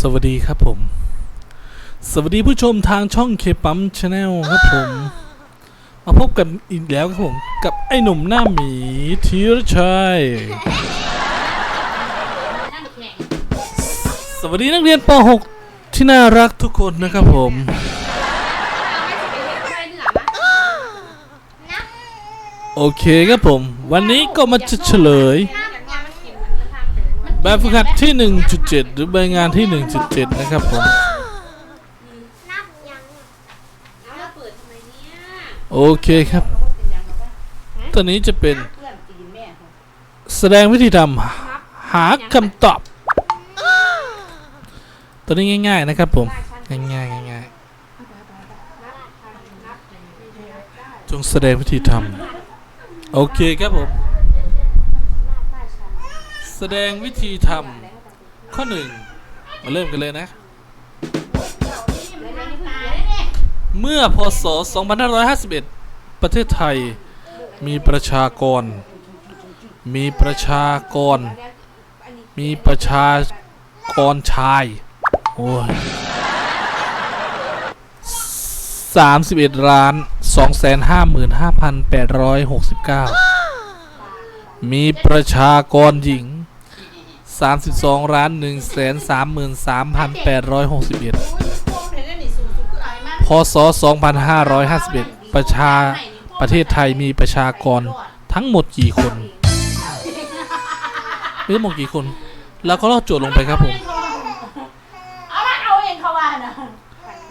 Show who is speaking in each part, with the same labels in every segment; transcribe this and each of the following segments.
Speaker 1: สวัสดีครับผม สวัสดีผู้ชมทางช่องเคปั๊มชาแนลครับผม มาพบกันอีกแล้วครับผม กับไอ้หนุ่มหน้าหมีธีรชัย สวัสดีนักเรียนป .6 ที่น่ารักทุกคนนะครับผม โอเคครับผม วันนี้ก็มาจะเฉลย แบบฝึกหัดที่ 1.7 หรือใบงานที่ 1.7 นะครับผม
Speaker 2: นับยัง
Speaker 1: โอเคครับ ตัวนี้จะเป็นแสดงวิธีทำหาคำตอบ ตัวนี้ง่าย ๆ นะครับผม ง่ายๆง่ายๆจงแสดงวิธีทำโอเคครับผม แสดงวิธีทำข้อหนึ่งมาเริ่มกันเลยนะ เมื่อพศ 2551 ประเทศไทยมีประชากร มีประชากร มีประชากรชาย โอ้ย31ล้าน255,869 มีประชากรหญิง 32ล้าน133,861พศ 2551 ประชาประเทศไทยมีประชากรทั้งหมดกี่คนเอ้ยหมดกี่คน แล้วก็ลอกโจทย์ลงไปครับผม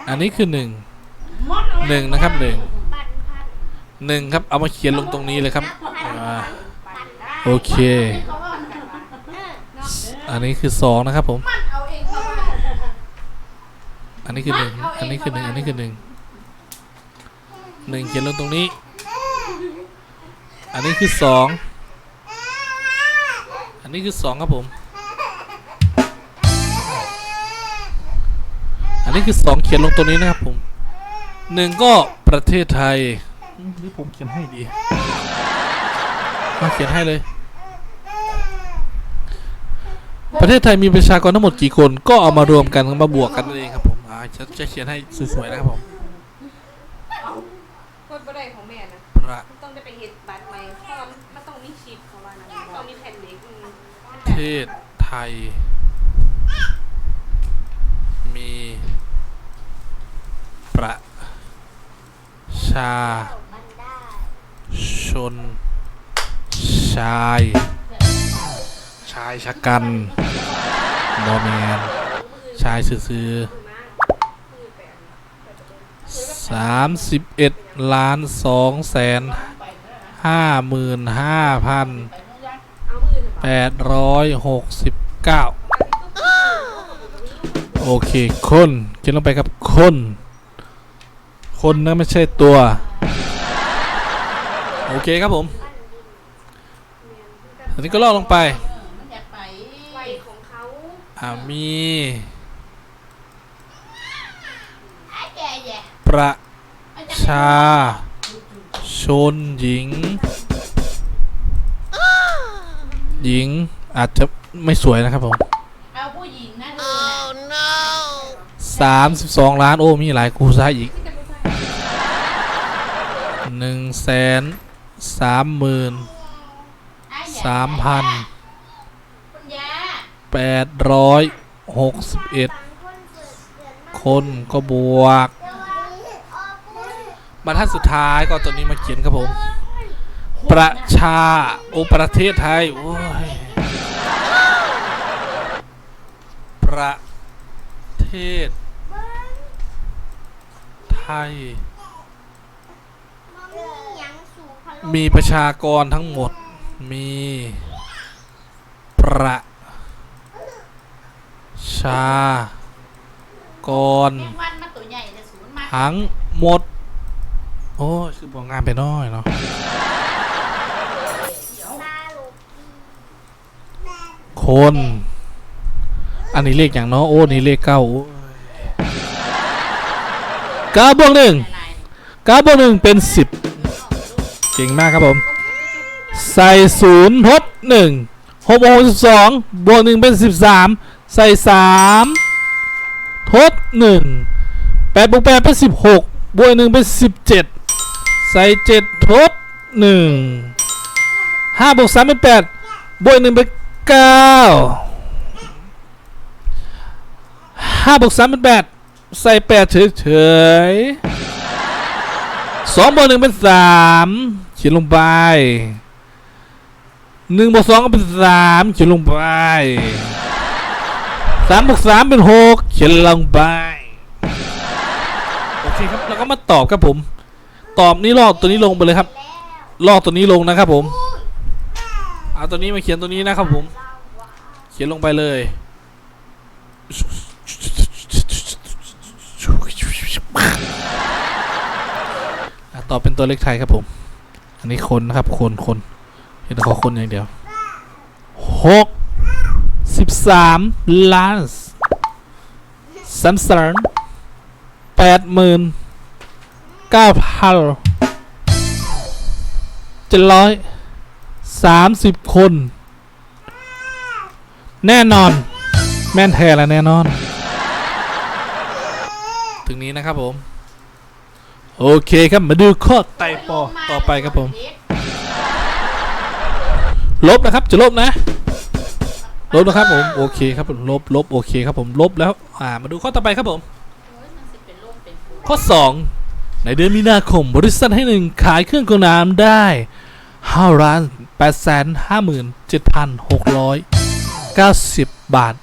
Speaker 3: อัน
Speaker 1: นี้คือหนึ่งหนึ่งนะครับหนึ่งหนึ่งครับเอามาเขียนลงตรงนี้เลยครับอ่า โอเค อันนี้คือสองนะครับผม
Speaker 3: อั
Speaker 1: นนี้คือหนึ่งอันนี้คือหนึ่งอันนี้คือหนึ่งหนึ่งเขียนลงตรงนี้ อันนี้คือสองอันนี้คือสองครับผม อันนี้คือสองเขียนลงตรงนี้นะครับผมหนึ่งก็ประเทศไทยอืมนี่ผมเขียนให้ดี มาเขียนให้เลย ประเทศไทยมีประชากรทั้งหมดกี่คน ก็เอามารวมกันมาบวกกันนั่นเองครับผมอ่าจะจะเขียนให้สวยๆนะครับผม
Speaker 4: กดบ่ได้ของแม่นะ
Speaker 1: ประ
Speaker 4: มันต้องได้ไปเฮ็ดบัตรใหม่เพราะว่ามันต้องมีชิปเพราะว่านะต้องมีแผ่นเล็กอืม
Speaker 1: เทศไทย มีประชา
Speaker 2: มัน
Speaker 1: ชน ชาย ชายชะกันบอแมนชายซื่อสามสิบเอ็ดล้านสองแสนห้าหมื่นห้าพันแปดร้อยหกสิบเก้าโอเค คนเขียนลงไปครับ คน คนนะไม่ใช่ตัว โอเคครับผม อันนี้ก็ลอกลงไป
Speaker 3: มันอยากไป
Speaker 4: ไวของเขา
Speaker 1: อ่ามี
Speaker 3: ไอ้แก่แย่
Speaker 1: ประ
Speaker 3: มันจะ
Speaker 1: ชา ชนหญิง หญิงอาจจะไม่สวยนะครับผม
Speaker 3: เอาผู้หญิงนะเธอนะ
Speaker 1: สามสิบสองล้าน โอ้ มีหลายกูซ่าอีกหนึ่งแสนสามหมื่น
Speaker 3: ไอ้แย่
Speaker 1: สามพันแปดร้อยหกสิบเอ็ด
Speaker 2: คนก็
Speaker 1: บวก
Speaker 2: เดี๋ยววันนี้ออกเลย
Speaker 1: บรรทัดสุดท้ายก็ตัวนี้มาเขียนครับผม ประชาโอประเทศไทย โอ้ย ประเทศ ไทย
Speaker 2: มี
Speaker 1: ประชากรทั้งหมด มีประชากร
Speaker 3: แมงวันมันตัวใหญ่แต่ศูนย์มา
Speaker 1: ทั้งหมด โอ้ยคือบอกงานไปน้อยเนาะ
Speaker 2: ตาลูก
Speaker 1: คน อันนี้เลขอย่างเนาะโอ้ นี่เลขเก้าโอ้ยเก้าบวกหนึ่ง
Speaker 3: ลาย
Speaker 1: เก้าบวกหนึ่งเป็นสิบเก่งมากครับผม ใส่ศูนย์ทดหนึ่งหกบวกหกสิบสองบวกหนึ่งเป็นสิบสามใส่สามทดหนึ่งแปดบวกแปดเป็นสิบหกบวกหนึ่งเป็นสิบเจ็ดใส่เจ็ดทดหนึ่งห้าบวกสามเป็นแปดบวกหนึ่งเป็นเก้าห้าบวกสามเป็นแปดใส่แปดเฉยๆสองบวกหนึ่งเป็นสามเขียนลงไป หนึ่งบวกสองก็เป็นสามเขียนลงไปสามบวกสามเป็นหกเขียนลงไปโอเคครับแล้วก็มาตอบครับผม ตอบนี้ลอกตัวนี้ลงไปเลยครับ ลอกตัวนี้ลงนะครับผมเอาตัวนี้มาเขียนตัวนี้นะครับผม เขียนลงไปเลยอะตอบเป็นตัวเลขไทยครับผม อันนี้คนนะครับคนคน เห็นขอคนอย่างเดียวหกสิบสามล้านสามแสนแปดหมื่นเก้าพันเจ็ดร้อยสามสิบคน แน่นอน แม่นแท้แล้วแน่นอน ถึงนี้นะครับผม โอเคครับมาดูข้อไต่ปอต่อไปครับผม ลบนะครับ จะลบนะ ลบนะครับผม โอเคครับผมลบลบโอเคครับผมลบแล้ว อ่า มาดูข้อต่อไปครับผม
Speaker 3: โอ้ยมันสิเป็นโรคเป็นภูมิ
Speaker 1: ข้อ 2 ในเดือนมีนาคม บริษัทให้หนึ่งขายเครื่องกรองน้ำได้5ล้าน8แสน57,690บาท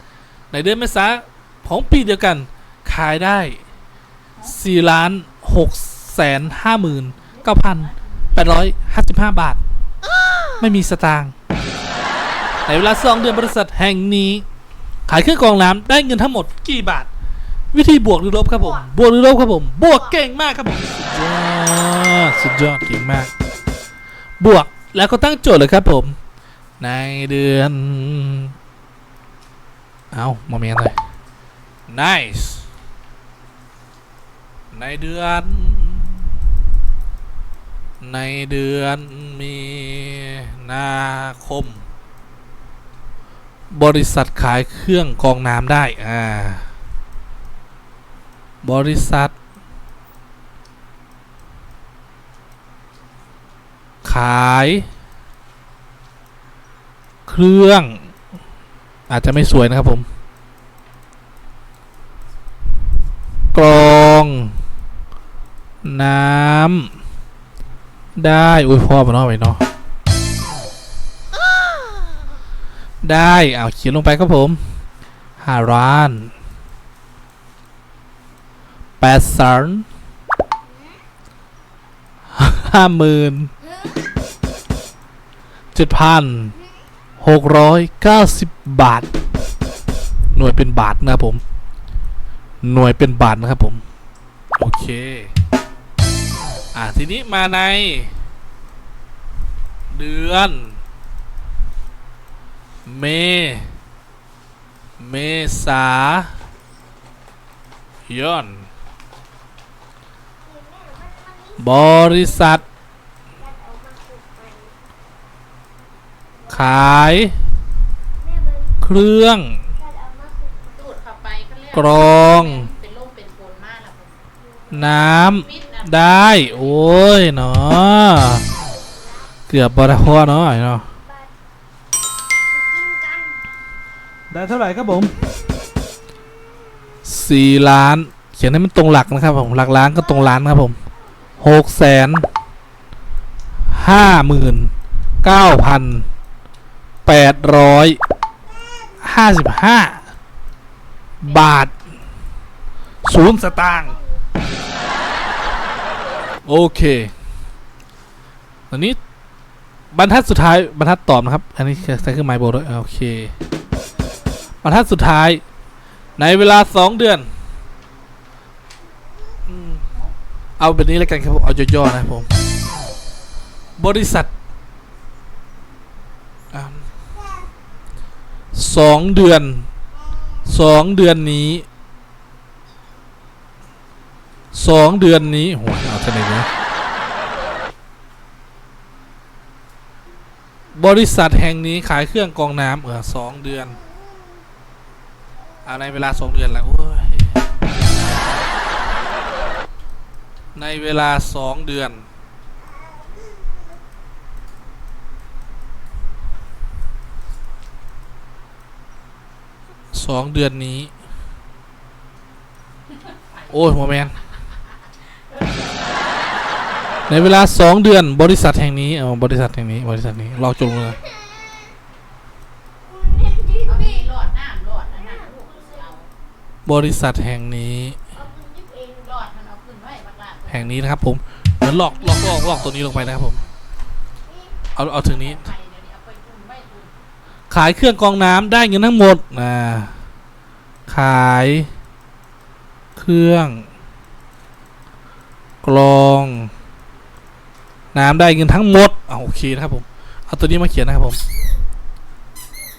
Speaker 1: ในเดือนเมษาของปีเดียวกัน ขายได้4ล้าน6แสน59,855 บาท ไม่มีสตางค์ เวลา 2 เดือนบริษัทแห่งนี้ ขายเครื่องกรองน้ำได้เงินทั้งหมดกี่บาท วิธีบวกหรือลบครับผม บวกหรือลบครับผม บวกเก่งมากครับผมสุดยอดสุดยอดเก่งมาก บวกแล้วก็ตั้งโจทย์เลยครับผม ในเดือน เอามาเมียนเลย nice ในเดือน ในเดือนมีนาคม บริษัทขายเครื่องกรองน้ำได้ อ่า บริษัท ขาย เครื่อง อาจจะไม่สวยนะครับผม กรอง น้ำได้ อุ้ยพ่อมาเนาะไปเนาะ ได้เอาเขียนลงไปครับผมห้าร้านแปดแสนห้าหมื่นเจ็ดพันหกร้อยเก้าสิบบาท หน่วยเป็นบาทนะครับผม หน่วยเป็นบาทนะครับผม โอเค อะทีนี้มาใน เดือน เม เมษายนบริษัท ขาย เครื่อง
Speaker 3: ก
Speaker 1: รอง
Speaker 3: น้ำ
Speaker 1: ได้ โอ้ยเนาะเกือบบริพอเนาะเนาะ ได้เท่าไหร่ครับผมสี่ล้าน เขียนให้มันตรงหลักนะครับผมหลักล้านก็ตรงล้านครับผมหกแสนห้าหมื่นเก้าพันแปดร้อยห้าสิบห้าบาทศูนย์สตางค์โอเคอันนี้บรรทัดสุดท้ายบรรทัดตอบนะครับ อันนี้ใช้เครื่องหมายโบด้วยโอเค บรรทัดสุดท้าย ในเวลาสองเดือนอเอาแบบนี้แล้วกันครับผม เอาย่อๆนะครับผม บริษัทสองเดือนสองเดือนนี้สองเดือนนี้โหเอาท่าไหร่นะบริษัทแห่งนี้ขายเครื่องกองน้ำเออสองเดือน อาในเวลาสองเดือนแล้วในเวลาสองเดือน สองเดือนนี้ โอ้ยโมเมนในเวลาสองเดือนบริษัทแห่งนี้เออบริษัทแห่งนี้ บริษัทนี้เอกจงเลย บริษัทแห่งนี้ แห่งนี้นะครับผมเหมือนหลอกหลอกหลอกหลอกตัวนี้ลงไปนะครับผมเอาเอาถึงนี้ ขายเครื่องกรองน้ำได้เงินทั้งหมดอ่าขาย เครื่อง กรอง น้ำได้เงินทั้งหมดอ่าโอเคนะครับผมเอาตัวนี้มาเขียนนะครับผม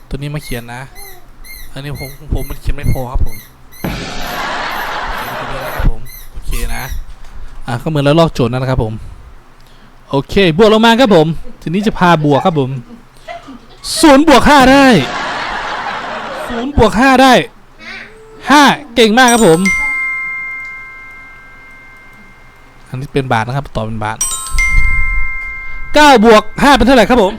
Speaker 1: ตัวนี้มาเขียนนะ อันนี้ผมผมมันเขียนไม่พอครับผม ตัวนี้นะครับผมโอเคนะอ่าก็เหมือนแล้วลอกโจทย์นั่นแหละครับผมโอเค บวกลงมาครับผม ทีนี้จะพาบวกครับผมศูนย์บวกห้าได้ศูนย์บวกห้าได้ห้าเก่งมากครับผม อันนี้เป็นบาทนะครับต่อเป็นบาทเก้าบวกห้าเป็นเท่าไหร่ครับผม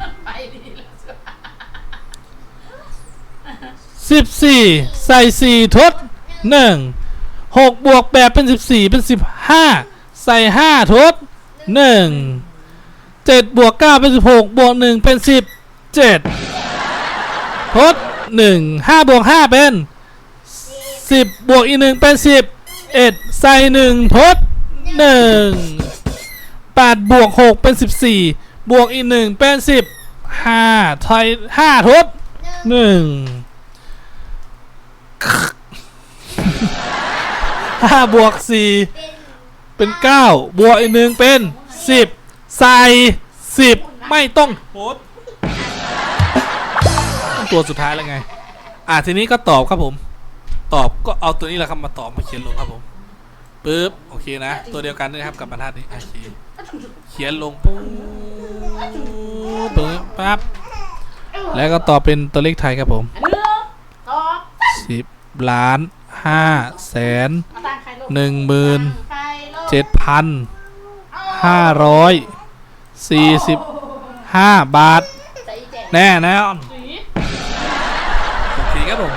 Speaker 1: สิบสี่ใส่สี่ทด หนึ่งหกบวกแปดเป็นสิบสี่เป็นสิบห้าใส่ห้าทดหนึ่งเจ็ดบวกเก้าเป็นสิบหกบวกหนึ่งเป็นสิบเจ็ดทดหนึ่งห้าบวกห้าเป็นสิบบวกอีกหนึ่งเป็นสิบเอ็ดใส่หนึ่งทดหนึ่งแปดบวกหกเป็นสิบสี่บวกอีกหนึ่งเป็นสิบห้าไทยห้าทดหนึ่ง ห้าบวกสี่เป็นเก้าบวกอีกหนึ่งเป็นสิบใส่สิบไม่ต้องโหดตัวสุดท้ายแล้วไง อะทีนี้ก็ตอบครับผม ตอบก็เอาตัวนี้แหละครับมาตอบมาเขียนลงครับผมปึ๊บโอเคนะ ตัวเดียวกันนะครับกับบรรทัดนี้โอเคเขียนลงปุ๊บปึ๊บปั๊บแล้วก็ตอบเป็นตัวเลขไทยครับผม
Speaker 3: อันนี้ตอบ
Speaker 1: สิบล้าน ห้าแสน
Speaker 3: เอาตังค์ใครลูก
Speaker 1: หนึ่งหมื่น
Speaker 3: ใครลูก
Speaker 1: เจ็ดพันห้าร้อยสี่สิบห้าบาท
Speaker 3: ใจแจก
Speaker 1: แน่แน่นอน
Speaker 3: สี
Speaker 1: โอเคครับผม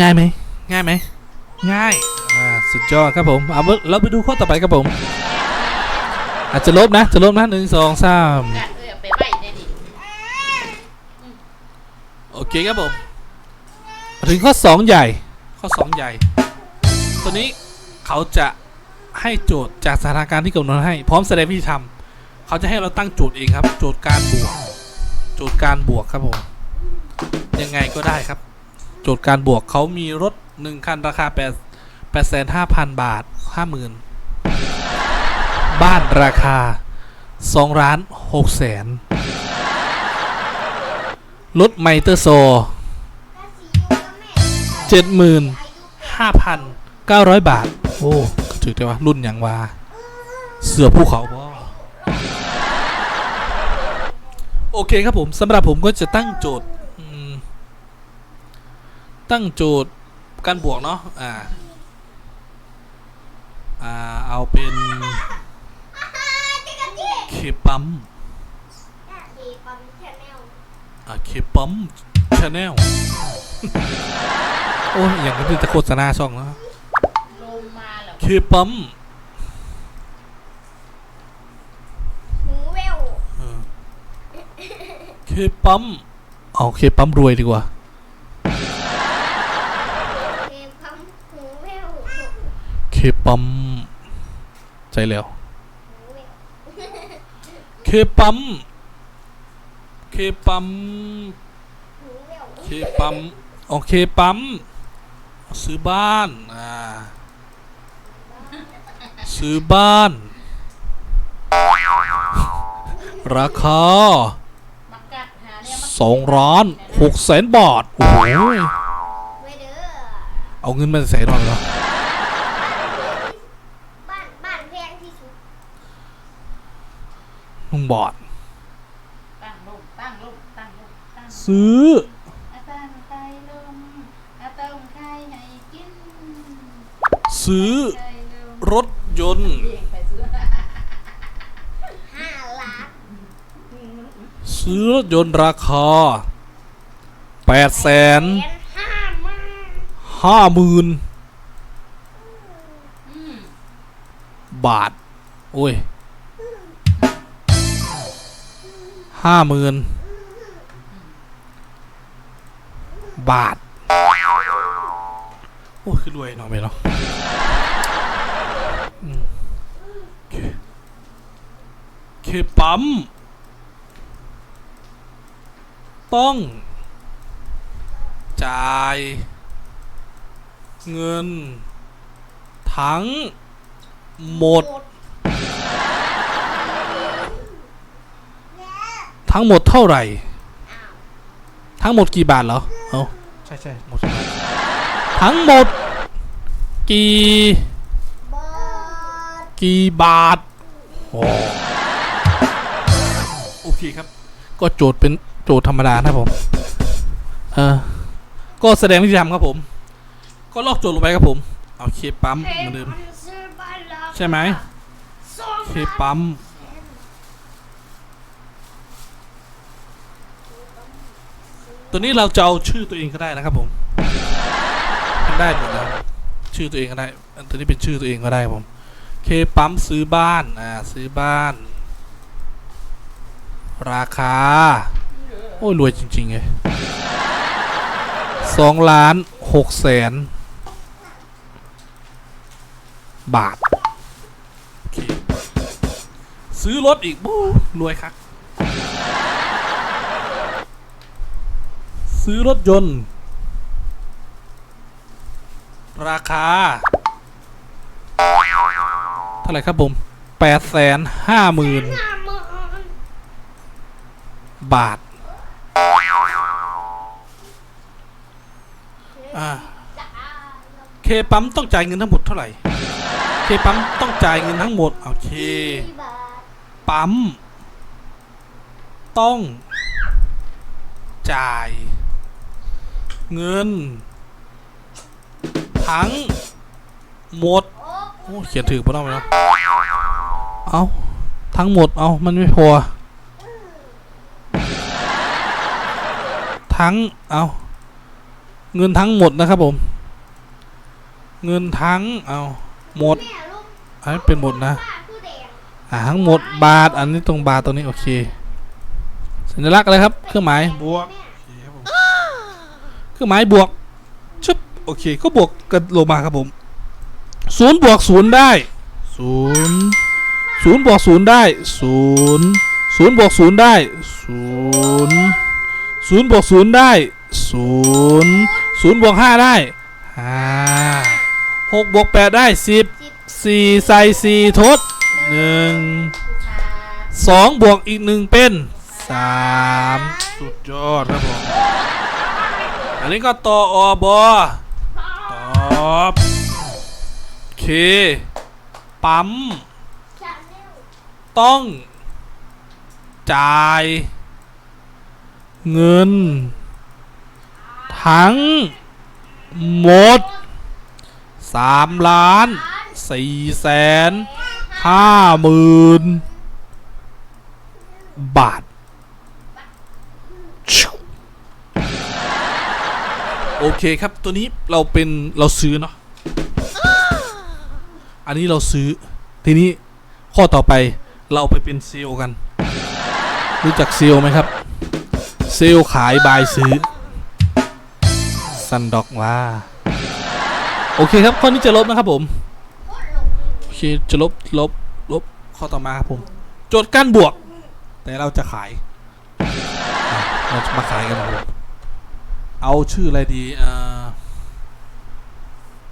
Speaker 1: ง่ายไหม ง่ายไหม ง่าย อ่า สุดยอดครับผม เอาเราไปดูข้อต่อไปครับผม อาจจะลบนะ จะลบนะหนึ่งสองสาม
Speaker 3: กัดเลยเอาไปไว้ได้ดิ
Speaker 1: โอเคครับผมมาถึงข้อสองใหญ่ ข้อสองใหญ่ ตัวนี้เขาจะให้โจทย์จากสถานการณ์ที่กำหนดให้ พร้อมแสดงวิธีทำเขาจะให้เราตั้งโจทย์เองครับ โจทย์การบวก โจทย์การบวกครับผมยังไงก็ได้ครับ โจทย์การบวกเขามีรถหนึ่งคันราคาแปดแปดแสนห้าพันบาทห้าหมื่นบ้านราคาสองล้านหกแสนรถไมเตอร์โซ เจ็ดหมื่นห้าพันเก้าร้อยบาท โอ้ถือได้ว่ารุ่นอย่างว่า เสือภูเขาบ่โอเคครับผมสำหรับผมก็จะตั้งโจทย์ตั้งโจทย์การบวกเนาะอ่าอ่าเอาเป็นเคปั๊มอ่าเคปั๊มชาแนล อ้ยอย่างนี้จะโฆษณาช่องแล้ว
Speaker 3: ลงมาแล้ว
Speaker 1: เคปั๊ม
Speaker 2: หูแวว
Speaker 1: เออเคปั๊มเอาเคปั๊มรวยดีกว่า
Speaker 2: เกมพัมหูแวว
Speaker 1: เคปั๊มใจแล้ว
Speaker 2: หูแวว
Speaker 1: เคปั๊ม เคปั๊ม
Speaker 2: หูแวว
Speaker 1: เคปั๊มโอเคปั๊ม ซื้อบ้านอ่าซื้อบ้าน ราคา
Speaker 3: มากัดหาเนี่ยมา
Speaker 1: สองล้านหกแสนบาทโอ้โห
Speaker 2: ไว้เด้อ
Speaker 1: เอาเงินมาใส่หน่อยเหรอ
Speaker 2: บ้านบ้านแพงที่สุด
Speaker 1: มึงบอด
Speaker 3: ตั้งลงตั้งลงตั้งลงตั้งลง
Speaker 1: ซื้อ
Speaker 3: อาตั้งไข่ลงอาต้มไข่ให้กิน
Speaker 1: ซื้อรถยนต์
Speaker 3: ซื้อ
Speaker 1: รถยนต์ราคาแปดแสน
Speaker 2: ห้าหมื่น
Speaker 1: บาท โอ้ยห้าหมื่นบาท อ้คือรวยเนาะไปเนาะอืมโอเคปั๊ม ต้อง จ่าย เงิน ทั้ง หมด ทั้งหมดเท่าไหร่ ทั้งหมดกี่บาทเหรอ เอาใช่ใช่หมด ททั้งหมด กี่
Speaker 2: บาท
Speaker 1: กี่บาทโอ้โอเคครับ ก็โจทย์เป็นโจทย์ธรรมดานะครับผม เออ ก็แสดงวิธีทำครับผม ก็ลอกโจทย์ลงไปครับผม เอาเคปั๊มเหมือนเดิม
Speaker 2: ซื้อบ้านราคา
Speaker 1: ใช่ไหม
Speaker 2: สอง
Speaker 1: เคปั๊มตัวนี้เราจะเอาชื่อตัวเองก็ได้นะครับผม ได้หมดแล้วชื่อตัวเองก็ได้อันนี้เป็นชื่อตัวเองก็ได้ผมเคปั๊มซื้อบ้านอ่าซื้อบ้าน ราคา โอ้ยรวยจริงๆเลยสองล้านหกแสนบาท ซื้อรถอีกบู๊รวยครับ ซื้อรถยนต์ ราคา เท่าไหร่ครับผมแปดแสนห้าหมื่นบาท อ่า เคปั๊มต้องจ่ายเงินทั้งหมดเท่าไหร่ เคปั๊มต้องจ่ายเงินทั้งหมดโอเค ปั๊ม ต้อง จ่าย เงิน ทั้งหมด
Speaker 2: โอ้
Speaker 1: เขียนถือปะเนาะเนาะเอาทั้งหมดเอามันไม่พอ ทั้งเอาเงินทั้งหมดนะครับผม เงินทั้งเอาหมด
Speaker 2: แม่ลูก
Speaker 1: อันนี้เป็นหมดนะ
Speaker 2: อ่า
Speaker 1: ทั้งหมดบาทอันนี้ตรงบาทตรงนี้โอเค สัญลักษณ์อะไรครับ เครื่องหมายบวกเครื่องหมายบวก โอเค ก็บวกกันลงมาครับผมศูนย์บวกศูนย์ได้ศูนย์ศูนย์บวกศูนย์ได้ศูนย์ศูนย์บวกศูนย์ได้ศูนย์ศูนย์บวกศูนย์ได้ศูนย์ศูนย์บวกห้าได้ห้าหกบวกแปดได้สิบ
Speaker 2: สิบ
Speaker 1: สี่ใส่สี่ทดหนึ่ง
Speaker 3: ชา
Speaker 1: สองบวกอีกหนึ่งเป็นสามสุดยอดครับผมอันนี้ก็ต่ออบอต อบเค ปั๊ม ต้อง จ่าย เงิน ทั้ง หมดสามล้านสี่แสนห้าหมื่นบาท โอเคครับตัวนี้เราเป็นเราซื้อเนาะอันนี้เราซื้อทีนี้ข้อต่อไปเราไปเป็นเซลกัน รู้จักเซลไหมครับ เซลขายบายซื้อซันดอกว่าโอเคครับข้อนี้จะลบนะครับผม
Speaker 2: โอ
Speaker 1: เคจะลบลบลบข้อต่อมาครับผม โจทย์การบวก แต่เราจะขาย เราจะมาขายกันครับ เอาชื่ออะไรดีอ่า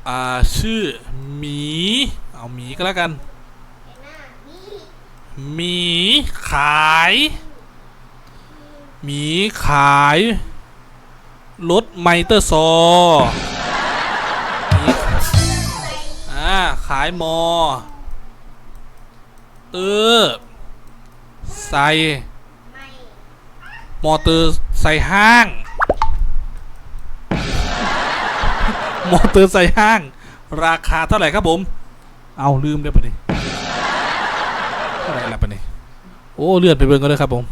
Speaker 1: อ่าชื่อหมี เอาหมีก็แล้วกัน
Speaker 2: ห
Speaker 1: มีขายหมีขายรถไมเตอร์ซอหมี
Speaker 2: ใส่
Speaker 1: อ่าขายมอ เตอร์ใส่
Speaker 2: ม
Speaker 1: อเตอร์ใส่ห้าง มอเตอร์ใส่ห้าง ราคาเท่าไหร่ครับผม เอาลืมได้ปะนี่เท่าไหร่ละปะนี่โอ้เลื่อนไปเบิ่งก็เลยครับผม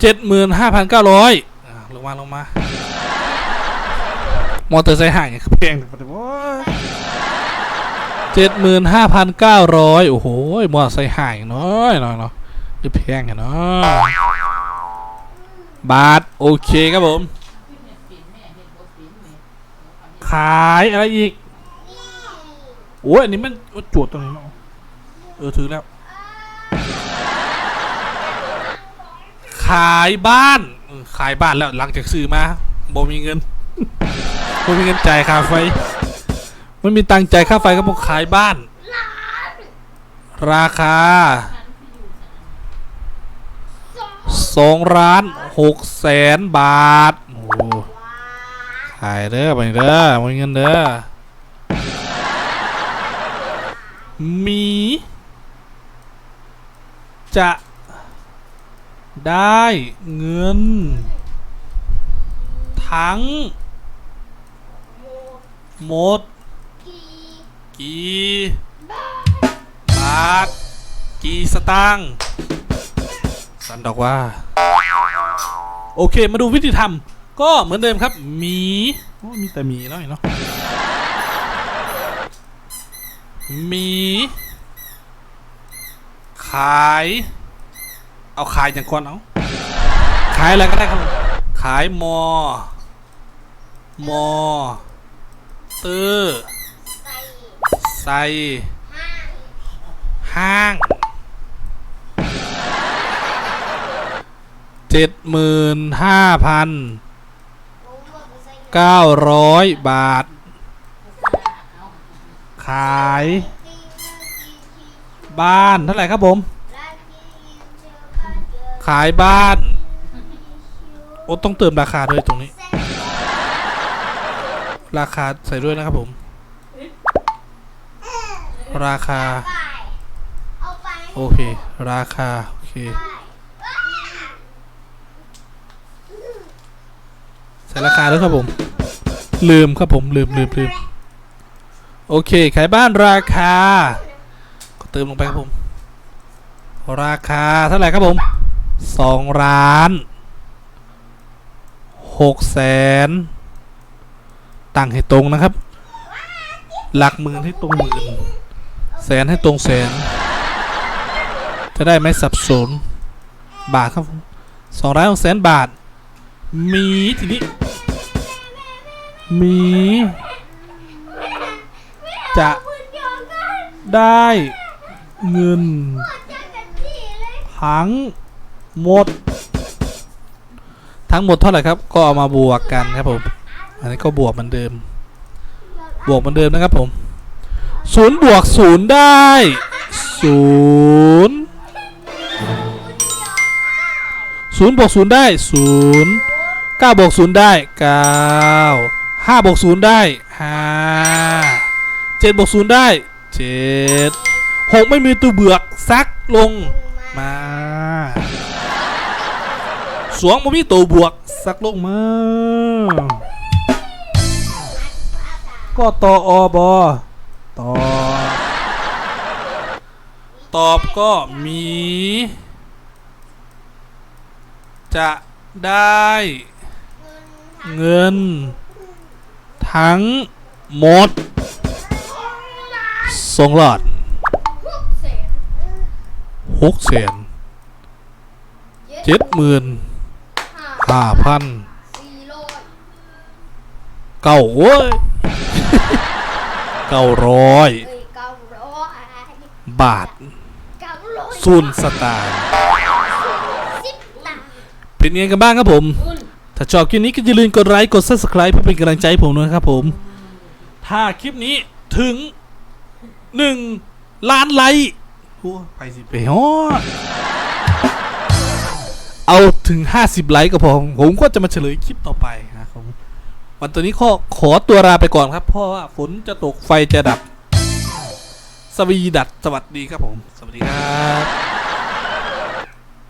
Speaker 1: เจ็ดหมื่นห้าพันเก้าร้อยลงมาลงมามอเตอร์ไซค์ห่างอย่างแพงปะนี่โอ้ยเจ็ดหมื่นห้าพันเก้าร้อยโอ้โห มอเตอร์ไซค์ห่างน้อยน้อยเนาะจะแพงเนาะบาท โอเคครับผม
Speaker 3: ปิ่นแม่เห็นบ่ปิ่นแม่
Speaker 1: ขายอะไรอีกโอ้ยอันนี้มันจวดตรงนี้เนาะเออถือแล้ว ขายบ้านขายบ้านแล้วหลังจากซื้อมาบ่มีเงินบ่มีเงินจ่ายค่าไฟไม่มีตังค์จ่ายค่าไฟก็บอกขายบ้าน ราคาสองล้านหกแสนบาทโอ้ายเด้อไปเด้อมีเงินเด้อมี จะได้เงิน ทั้ง หมด กี่บาทกี่สตางค์สันดอกว่า โอเค มาดูวิธีทำ ก็เหมือนเดิมครับหมีโอ้มีแต่หมีแล้วเนาะหมีขาย เอาขายอย่างก่อนเอาขายอะไรก็ได้ครับผมขายมอ มอเตอร์
Speaker 2: ใส่
Speaker 1: ใส่
Speaker 2: ห้าง
Speaker 1: ห้างเจ็ดหมื่นห้าพัน
Speaker 2: 900 บา
Speaker 1: ท ขาย บ้านเท่าไหร่ครับผม ขายบ้าน โอ้ต้องเติมราคาด้วยตรงนี้ ราคาใส่ด้วยนะครับผม ราคา โอเค ราคา โอเค ส่ราคาด้วยครับผม ลืมครับผมลืมลืมลืมโอเค ขายบ้านราคา ก็เติมลงไปครับผม ราคาเท่าไหร่ครับผมสองล้านหกแสนตั้งให้ตรงนะครับ หลักหมื่นให้ตรงหมื่นแสนให้ตรงแสน จะได้ไม่สับสน บาทครับสองร้อยหกแสนบาท มีทีนี้ มี จะได้เงิน
Speaker 2: ทั้
Speaker 1: งหมด ทั้งหมดเท่าไหร่ครับ ก็เอามาบวกกันครับผม อันนี้ก็บวกเหมือนเดิม บวกเหมือนเดิมนะครับผมศูนย์บวกศูนย์ได้ศูนย์ศูนย์บวกศูนย์ได้ศูนย์เก้าบวกศูนย์ได้เก้า ห้าบวกศูนย์ได้ห้าเจ็ดบวกศูนย์ได้เจ็ดหกไม่มีตัวเบือกซักลงมาสวงบ่มีตัวบวกสักลงมาก็ตออบอตอตอบก็มี จะได้เงิน ทั้งหมดสองหลอด
Speaker 2: เศษ
Speaker 1: หกแสนเจ็ดหมื่น
Speaker 2: ห้า
Speaker 1: ห้าพัน
Speaker 2: สี่ร้อย
Speaker 1: เก้าโว้ยเก้าร้อย
Speaker 2: เอ้ยเก้าร้อย
Speaker 1: บาท
Speaker 2: เก้าร้อย
Speaker 1: ศูนย์สตางค์
Speaker 2: สิบตังค์
Speaker 1: เป็นไงกันบ้างครับผม ถ้าชอบคลิปนี้ก็อย่าลืมกดไลค์กด subscribe เพื่อเป็นกำลังใจผมด้วยครับผม ถ้าคลิปนี้ถึงหนึ่งล้านไลค์โอ้ไปสิไปฮอดเอาถึง 50 ไลค์ก็พอ ผมก็จะมาเฉลยคลิปต่อไปนะครับผมวันตัวนี้ขอขอตัวลาไปก่อนครับ เพราะว่าฝนจะตกไฟจะดับ สวีดัดสวัสดีครับผม สวัสดีครับ